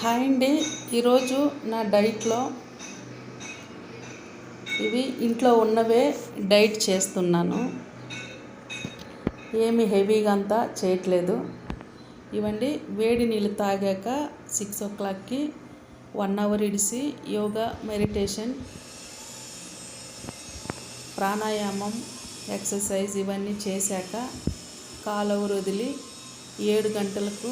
Hi అండి. ఈరోజు నా డైట్లో ఇవి ఇంట్లో ఉన్నవే డైట్ చేస్తున్నాను. ఏమి హెవీగా అంతా చేయట్లేదు. ఇవండి వేడి నీళ్ళు తాగాక సిక్స్ ఓ క్లాక్కి వన్ అవర్ ఇడిసి యోగా మెడిటేషన్ ప్రాణాయామం ఎక్సర్సైజ్ ఇవన్నీ చేశాక కాలువ వదిలి ఏడు గంటలకు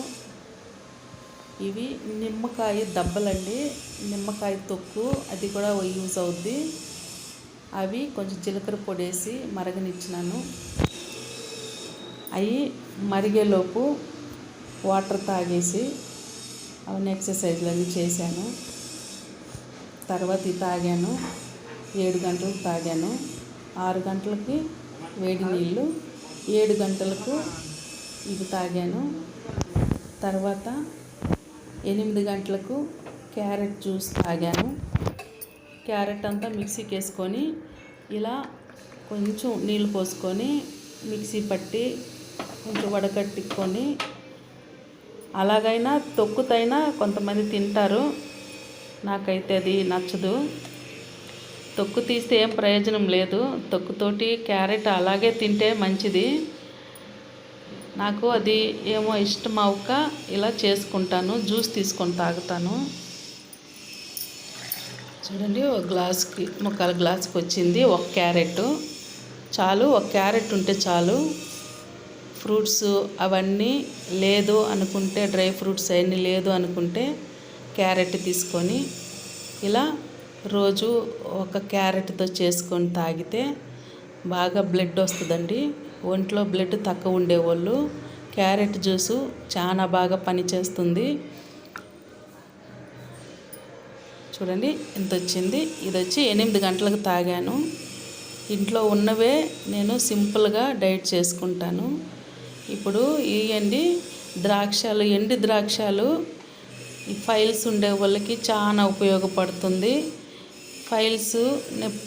ఇవి నిమ్మకాయ దబ్బలండి. నిమ్మకాయ తొక్కు అది కూడా యూజ్ అవుద్ది. అవి కొంచెం జీలకర్ర పొడి వేసి మరగనిచ్చినాను. అవి మరిగేలోపు వాటర్ తాగేసి అవన్నీ ఎక్సర్సైజ్లు అవి చేశాను. తర్వాత ఇది తాగాను. ఏడు గంటలకు తాగాను. ఆరు గంటలకి వేడి నీళ్ళు. ఏడు గంటలకు ఇవి తాగాను. తర్వాత ఎనిమిది గంటలకు క్యారెట్ జ్యూస్ తాగాను. క్యారెట్ అంతా మిక్సీకి వేసుకొని ఇలా కొంచెం నీళ్ళు పోసుకొని మిక్సీ పట్టి కొంచెం వడకట్టుకొని అలాగైనా తొక్కుతైనా కొంతమంది తింటారు. నాకైతే అది నచ్చదు. తొక్కు తీస్తే ఏం ప్రయోజనం లేదు. తొక్కుతోటి క్యారెట్ అలాగే తింటే మంచిది. నాకు అది ఏమో ఇష్టం అవక ఇలా చేసుకుంటాను జ్యూస్ తీసుకొని తాగుతాను. చూడండి ఒక గ్లాస్కి ముక్కాల గ్లాస్కి వచ్చింది ఒక క్యారెట్. చాలు ఒక క్యారెట్ ఉంటే చాలు. ఫ్రూట్స్ అవన్నీ లేదు అనుకుంటే డ్రై ఫ్రూట్స్ అవన్నీ లేదు అనుకుంటే క్యారెట్ తీసుకొని ఇలా రోజు ఒక క్యారెట్తో చేసుకొని తాగితే బాగా బ్లడ్ వస్తుందండి. ఒంట్లో బ్లడ్ తక్కువ ఉండేవాళ్ళు. క్యారెట్ జ్యూసు చాలా బాగా పనిచేస్తుంది. చూడండి ఇంత వచ్చింది ఇది వచ్చి ఎనిమిది గంటలకు తాగాను. ఇంట్లో ఉన్నవే నేను సింపుల్గా డైట్ చేసుకుంటాను. ఇప్పుడు ఇవండి ద్రాక్షలు ఎండి ద్రాక్షలు ఈ ఫైల్స్ ఉండే వాళ్ళకి చాలా ఉపయోగపడుతుంది. ఫైల్స్ నెప్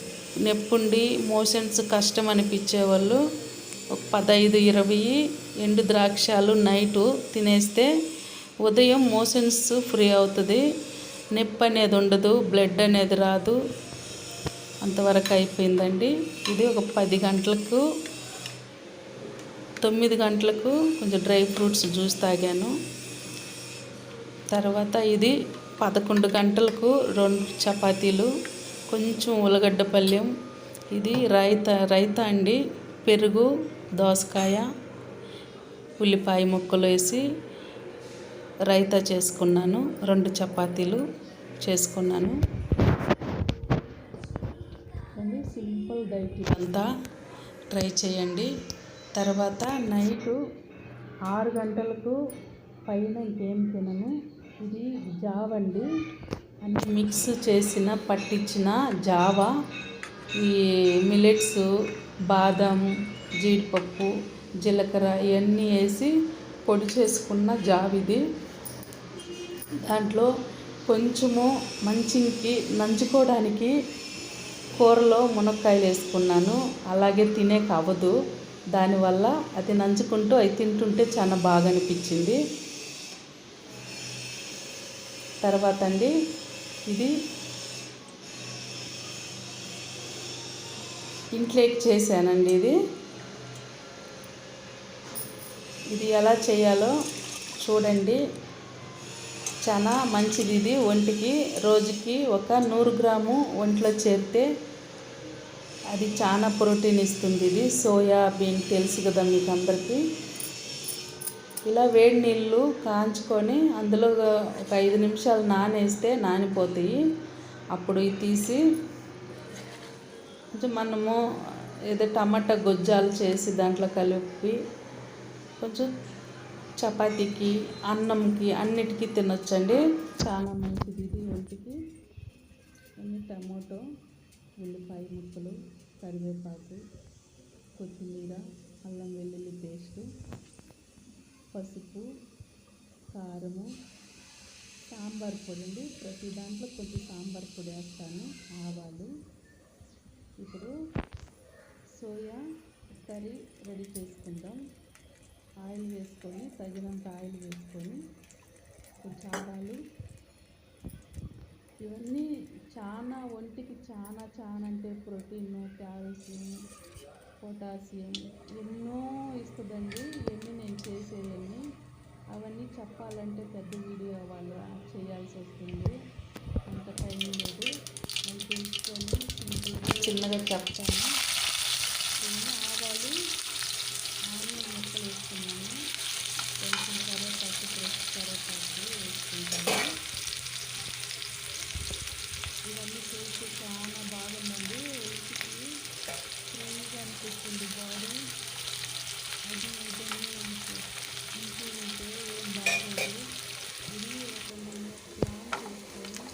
నెప్పుండి మోషన్స్ కష్టం అనిపించే వాళ్ళు ఒక పదహైదు ఇరవై ఎండు ద్రాక్షాలు నైటు తినేస్తే ఉదయం మోషన్స్ ఫ్రీ అవుతుంది. నొప్పి అనేది ఉండదు బ్లడ్ అనేది రాదు. అంతవరకు అయిపోయిందండి. ఇది ఒక పది గంటలకు తొమ్మిది గంటలకు కొంచెం డ్రై ఫ్రూట్స్ జ్యూస్ తాగాను. తర్వాత ఇది పదకొండు గంటలకు రెండు చపాతీలు కొంచెం ఉల్లగడ్డ పళ్ళెం. ఇది రైతా రైత అండి. పెరుగు దోసకాయ ఉల్లిపాయ ముక్కలు వేసి రైతా చేసుకున్నాను. రెండు చపాతీలు చేసుకున్నాను. సింపుల్ డైట్ ఇదంతా ట్రై చేయండి. తర్వాత నైటు ఆరు గంటలకు పైన ఇంకేం తినను. ఇది జావ అండి. అన్ని మిక్స్ చేసిన పట్టించిన జావా ఈ మిలెట్స్ బాదం జీడిపప్పు జీలకర్ర ఇవన్నీ వేసి పొడి చేసుకున్న జావిది. దాంట్లో కొంచెము మంచికి నంచుకోవడానికి కూరలో మునక్కాయలు వేసుకున్నాను. అలాగే తినే అవ్వదు దానివల్ల అది నంచుకుంటూ అవి తింటుంటే చాలా బాగా అనిపించింది. తర్వాత అండి ఇది ఇంట్లోకి చేశానండి ఇది. ఇది ఎలా చేయాలో చూడండి. చాలా మంచిది ఇది. ఒంటికి రోజుకి ఒక నూరు గ్రాము ఒంట్లో చేరితే అది చాలా ప్రోటీన్ ఇస్తుంది ఇది. సోయా బీన్ తెలుసు కదా మీకు అందరికీ. ఇలా వేడి నీళ్ళు కాంచుకొని అందులో ఒక ఐదు నిమిషాలు నానేస్తే నానిపోతాయి. అప్పుడు ఇవి తీసి కొంచెం మనము ఏదో టమాటా గొజ్జాలు చేసి దాంట్లో కలిపి కొంచెం చపాతీకి అన్నంకి అన్నిటికీ తినొచ్చండి. చాలా మంచిది ఇది ఒంటికి. టమాటో ఉల్లిపాయ ముక్కలు కరివేపాకు కొత్తిమీర అల్లం వెల్లుల్లి పేస్టు పసుపు కారము సాంబార్ పొడి అండి. ప్రతి దాంట్లో కొంచెం సాంబార్ పొడి వేస్తాను. ఆవాలు ఇప్పుడు సోయా కర్రీ రెడీ చేసుకుందాం. ఆయిల్ వేసుకొని తగినంత ఆయిల్ వేసుకొని కొంచెం ఆవాలు ఇవన్నీ చాలా ఒంటికి చాలా చాలా అంటే ప్రోటీన్ క్యాల్షియం పొటాషియం ఎన్నో ఇస్తుందండి. ఇవన్నీ నేను చేసేవన్నీ. అవన్నీ చెప్పాలంటే పెద్ద వీడియో వాళ్ళు చేయాల్సి వస్తుంది. అంత టైం లేదు. అవి తెలుసుకొని చిన్నగా చెప్తాను నేను ఆవాలు ఆనియన్ ముక్కలు వేసుకున్నాను కొంచెం కరివేపాకు ఫ్రెష్ కరివేపాకు వేసుకుంటాను ఇవన్నీ చూస్తే చాలా బాగుందండి. ఒంటికి ఫ్రీగా అనిపిస్తుంది. బాడీ అది ఇదన్నీ ఉంటే ఇంటి ఉంటే ఏం బాగోదు ఇది ఒక మనం ప్లాన్ చేసుకొని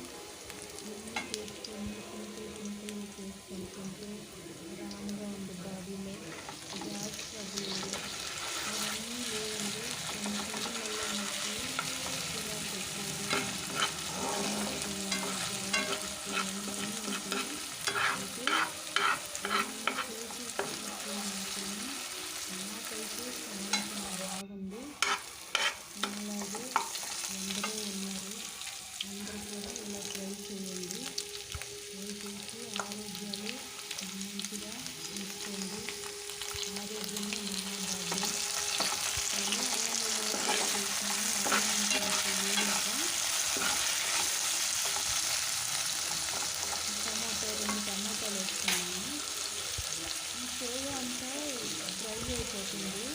ఇవన్నీ చేసుకొని సింపుల్ సింపుల్గా చేసుకొని తింటే ఆరాంగా ఉంది బాడీలో గ్యాస్ ట్రబుల్ అవన్నీ లేవండి కొన్ని నీళ్ళల్లో మనకి చిరాకు వచ్చేది బాగుంది అలాగే అందరూ ఉన్నారు అందరూ కూడా ఇలా ట్రై చేయండి ట్రై చేసి ఆరోగ్యాలు మంచిగా తీసుకోండి ఆరోగ్యమే మహాభాగ్యం అని ఆనందంగా చేశాను ఆనందంగా టమాటో రెండు టమాటాలు వేసుకున్నాను ఈ సోయా అంతా డ్రై అయిపోతుంది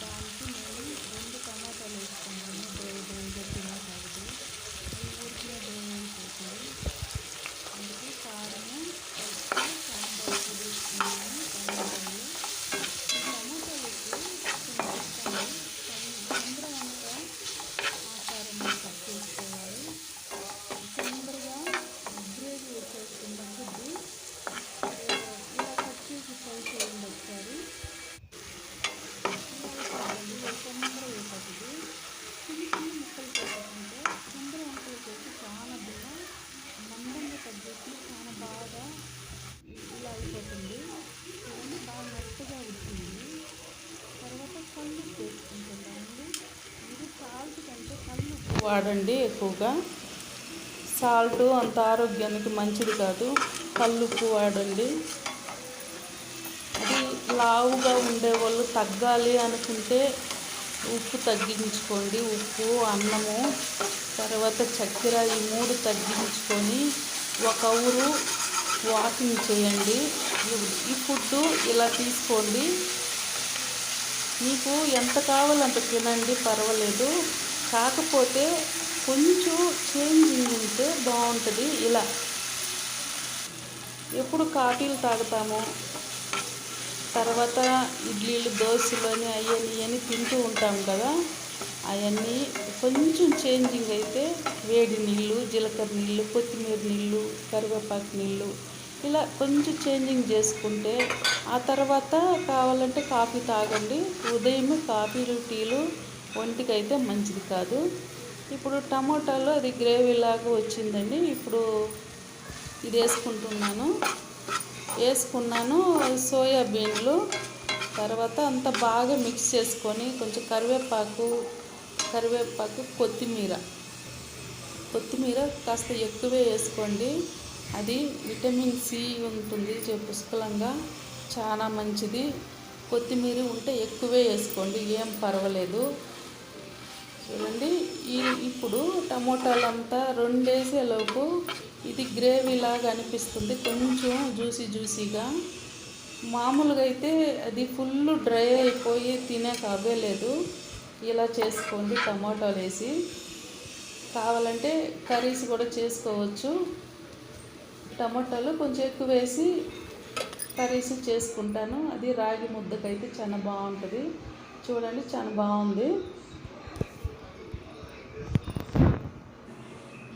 దానికి నేను రెండు టమాటాలు వేసుకున్నాను డ్రై డ్రైగా తినేసరికి అది ఊరికే డ్రై అయిపోతుంది అందుకే కారము పసుపు సాంబార్ పొడి వేసుకున్నాను టమాటాలు ఈ టమాటాలకి కొంచెం ఇష్టం చంద్రవంక ఆకారం కట్ చేసుకోవాలి తొందరగా గ్రేవీ వచ్చేస్తుంది ఫుడ్ ఇలా కట్ చేసి ఫ్రై చేయండి ఒకసారి ఇలా తొందరగా అయిపోతుంది చిన్న చిన్న ముక్కలు చేసుకుంటే తొందర వంటలు చేసి చాలా బిల్ల మందంగా కట్ చేసి చాలా బాగా ఇలా అయిపోతుంది ఇవన్నీ బాగా మెత్తగా ఉడికింది తర్వాత కళ్ళు వేసుకుంటున్నామండి ఇది సాల్ట్ కంటే కళ్ళు వాడండి ఎక్కువగా. సాల్ట్ అంత ఆరోగ్యానికి మంచిది కాదు. కల్లుప్పు వాడండి. అది లావుగా ఉండే వాళ్ళు తగ్గాలి అనుకుంటే ఉప్పు తగ్గించుకోండి. ఉప్పు అన్నము తర్వాత చక్కెర ఈ మూడు తగ్గించుకొని ఒక ఊరు వాకింగ్ చేయండి. ఈ ఫుడ్ ఇలా తీసుకోండి. మీకు ఎంత కావాలంత తినండి పర్వాలేదు. కాకపోతే కొంచెం చేంజింగ్ ఉంటే బాగుంటుంది. ఇలా. ఎప్పుడు కాఫీలు తాగుతాము? తర్వాత ఇడ్లీలు దోశలు అని అవన్నీ అని తింటూ ఉంటాం కదా. అవన్నీ కొంచెం చేంజింగ్ అయితే వేడి నీళ్ళు జీలకర్ర నీళ్ళు కొత్తిమీర నీళ్ళు కరివేపాకు నీళ్ళు ఇలా కొంచెం చేంజింగ్ చేసుకుంటే ఆ తర్వాత కావాలంటే కాఫీ తాగండి. ఉదయం కాఫీలు టీలు ఒంటికైతే మంచిది కాదు. ఇప్పుడు టమోటాలో అది గ్రేవీ లాగా వచ్చిందండి. ఇప్పుడు ఇది వేసుకుంటున్నాను. వేసుకున్నాను సోయాబీన్లు. తర్వాత అంత బాగా మిక్స్ చేసుకొని కొంచెం కరివేపాకు కరివేపాకు కొత్తిమీర. కొత్తిమీర కాస్త ఎక్కువే వేసుకోండి. అది విటమిన్ సి ఉంటుంది పుష్కలంగా చాలా మంచిది. కొత్తిమీర ఉంటే ఎక్కువే వేసుకోండి. ఏం పర్వాలేదు. చూడండి. ఈ ఇప్పుడు టమోటాలంతా రెండేసేలోపు ఇది గ్రేవీ లాగా అనిపిస్తుంది. కొంచెం జ్యూసీ జ్యూసీగా. మామూలుగా అయితే అది ఫుల్ డ్రై అయిపోయి తినే లేదు. ఇలా చేసుకోండి టమాటాలు వేసి. కావాలంటే కర్రీస్ కూడా చేసుకోవచ్చు. టమాటాలు కొంచెం ఎక్కువ వేసి కర్రీస్ చేసుకుంటాను. అది రాగి ముద్దకైతే చాలా బాగుంటుంది. చూడండి చాలా బాగుంది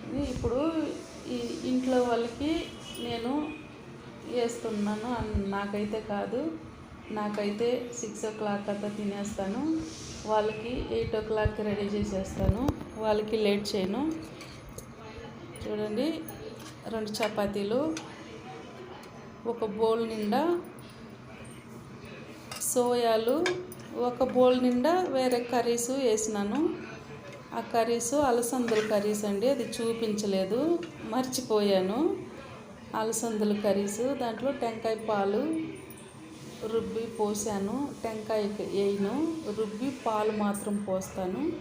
ఇది ఇప్పుడు ఈ ఇంట్లో వాళ్ళకి నేను వేస్తున్నాను అన్- నాకైతే కాదు. నాకైతే సిక్స్ ఓ క్లాక్ అంతా తినేస్తాను. వాళ్ళకి ఎయిట్ ఓ క్లాక్కి రెడీ చేసేస్తాను. వాళ్ళకి లేట్ చేయను. చూడండి రెండు చపాతీలు ఒక బౌల్ నిండా సోయాలు ఒక బౌల్ నిండా వేరే కర్రీస్ వేసినాను. ఆ కర్రీస్ అలసందల కర్రీస్ అండి. అది చూపించలేదు. మర్చిపోయాను. అలసందల కర్రీస్ దాంట్లో టెంకాయ పాలు రుబ్బి పోసాను. టెంకాయ వేయను. రుబ్బి పాలు మాత్రం పోస్తాను.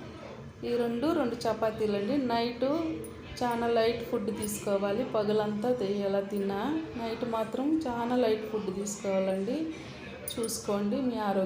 ఈ రెండు రెండు చపాతీలు అండి నైటు చాలా లైట్ ఫుడ్ తీసుకోవాలి. పగలంతా ఎలా తిన్నా నైట్ మాత్రం చాలా లైట్ ఫుడ్ తీసుకోవాలండి. చూసుకోండి మీ ఆరోగ్యం.